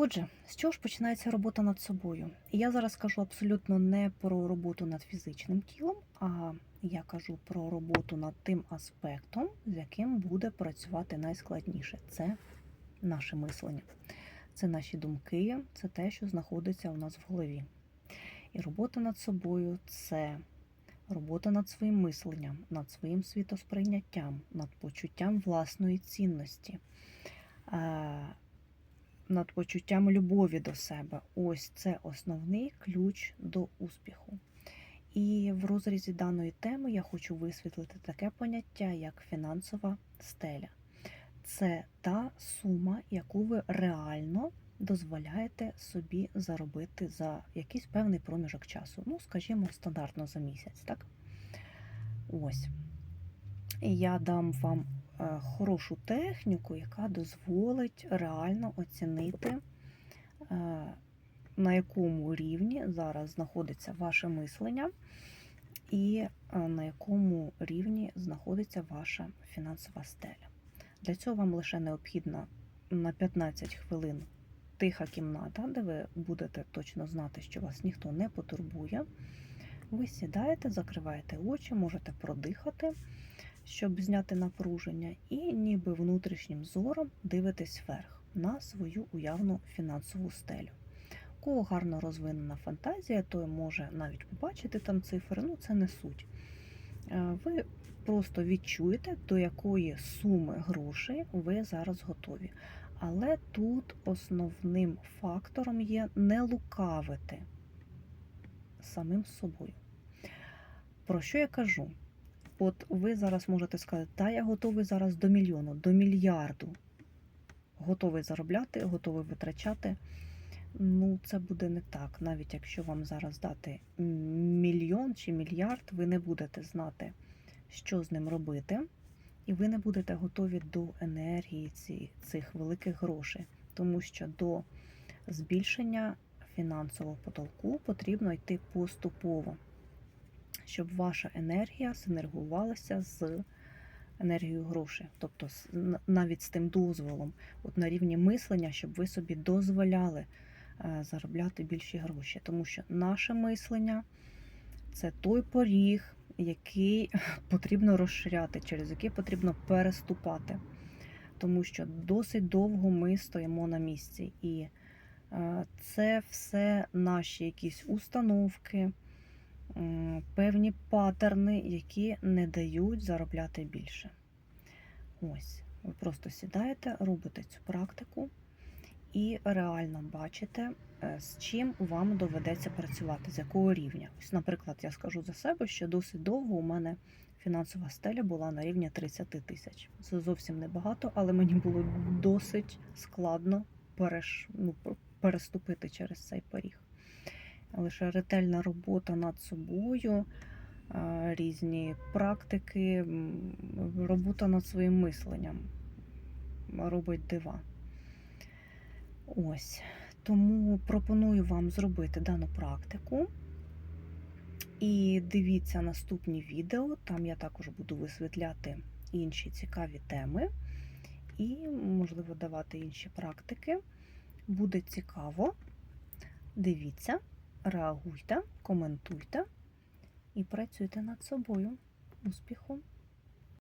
Отже, з чого ж починається робота над собою? Я зараз кажу абсолютно не про роботу над фізичним тілом, а я кажу про роботу над тим аспектом, з яким буде працювати найскладніше. Це наше мислення, це наші думки, це те, що знаходиться у нас в голові. І робота над собою це робота над своїм мисленням, над своїм світосприйняттям, над почуттям власної цінності. Над почуттям любові до себе. Ось це основний ключ до успіху. І в розрізі даної теми я хочу висвітлити таке поняття, як фінансова стеля. Це та сума, яку ви реально дозволяєте собі заробити за якийсь певний проміжок часу. Ну, скажімо, стандартно за місяць, так? Ось. Я дам вам хорошу техніку, яка дозволить реально оцінити, е, на якому рівні зараз знаходиться ваше мислення, і е, на якому рівні знаходиться ваша фінансова стеля. Для цього вам лише необхідно на 15 хвилин тиха кімната, де ви будете точно знати, що вас ніхто не потурбує. Ви сідаєте, закриваєте очі, можете продихати, щоб зняти напруження, і ніби внутрішнім зором дивитесь вверх на свою уявну фінансову стелю. Кого гарно розвинена фантазія, той може навіть побачити там цифри, ну це не суть. Е, Ви просто відчуєте, до якої суми грошей ви зараз готові. Але тут основним фактором є не лукавити самим собою. Про що я кажу? От ви зараз можете сказати, та я готовий зараз до мільйону, до мільярду. Готовий заробляти, готовий витрачати. Ну, це буде не так. Навіть якщо вам зараз дати мільйон чи мільярд, ви не будете знати, що з ним робити, і ви не будете готові до енергії ці- цих великих грошей, тому що до збільшення фінансового потолку потрібно йти поступово, щоб ваша енергія синергувалася з енергією грошей, тобто навіть з тим дозволом, от на рівні мислення, щоб ви собі дозволяли е, заробляти більші гроші. Тому що наше мислення це той поріг, який потрібно розширяти, через який потрібно переступати. Тому що досить довго ми стоїмо на місці. І е, це все наші якісь установки, певні паттерни, які не дають заробляти більше. Ось, ви просто сідаєте, робите цю практику і реально бачите, е, з чим вам доведеться працювати, з якого рівня. Ось, наприклад, я скажу за себе, що досить довго у мене фінансова стеля була на рівні 30 тисяч. Це зовсім небагато, але мені було досить складно переш... ну, переступити через цей поріг. Лише ретельна робота над собою, різні практики, робота над своїм мисленням робить дива. Ось. Тому пропоную вам зробити дану практику. І дивіться наступні відео. Там я також буду висвітляти інші цікаві теми і, можливо, давати інші практики. Буде цікаво. Дивіться, реагуйте, коментуйте і працюйте над собою. Успіху!